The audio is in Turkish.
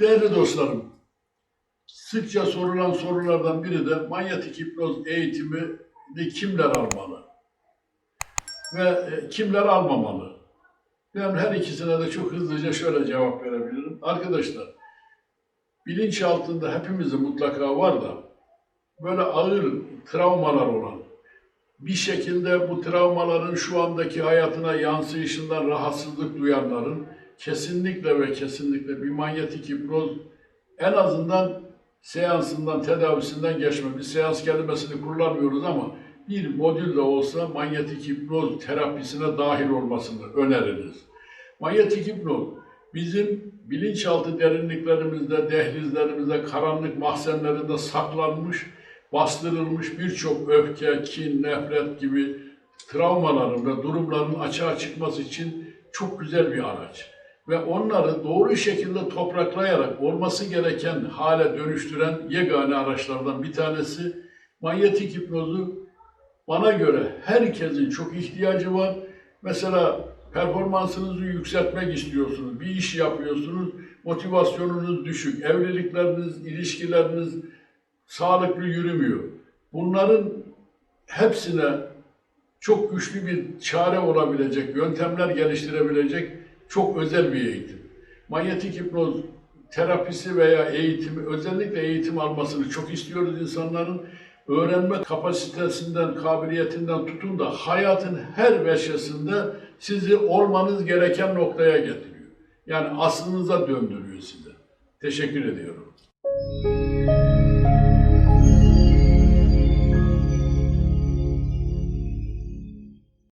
Değerli dostlarım, sıkça sorulan sorulardan biri de manyetik hipnoz eğitimini kimler almalı ve e, kimler almamalı? Ben her ikisine de çok hızlıca şöyle cevap verebilirim. Arkadaşlar, bilinç altında hepimizin mutlaka var da böyle ağır travmalar olan, bir şekilde bu travmaların şu andaki hayatına yansıyışından rahatsızlık duyanların kesinlikle ve kesinlikle bir manyetik hipnoz en azından seansından, tedavisinden geçme. Biz seans kelimesini kullanmıyoruz ama bir modül de olsa manyetik hipnoz terapisine dahil olmasını öneririz. Manyetik hipnoz bizim bilinçaltı derinliklerimizde, dehlizlerimizde, karanlık mahzenlerinde saklanmış, bastırılmış birçok öfke, kin, nefret gibi travmaların ve durumların açığa çıkması için çok güzel bir araç. Ve onları doğru şekilde topraklayarak olması gereken hale dönüştüren yegane araçlardan bir tanesi manyetik hipnozu bana göre herkesin çok ihtiyacı var. Mesela performansınızı yükseltmek istiyorsunuz, bir iş yapıyorsunuz, motivasyonunuz düşük, evlilikleriniz, ilişkileriniz sağlıklı yürümüyor. Bunların hepsine çok güçlü bir çare olabilecek, yöntemler geliştirebilecek çok özel bir eğitim. Manyetik hipnoz terapisi veya eğitimi, özellikle eğitim almasını çok istiyoruz insanların. Öğrenme kapasitesinden, kabiliyetinden tutun da hayatın her veşesinde sizi olmanız gereken noktaya getiriyor. Yani aslınıza döndürüyor size. Teşekkür ediyorum.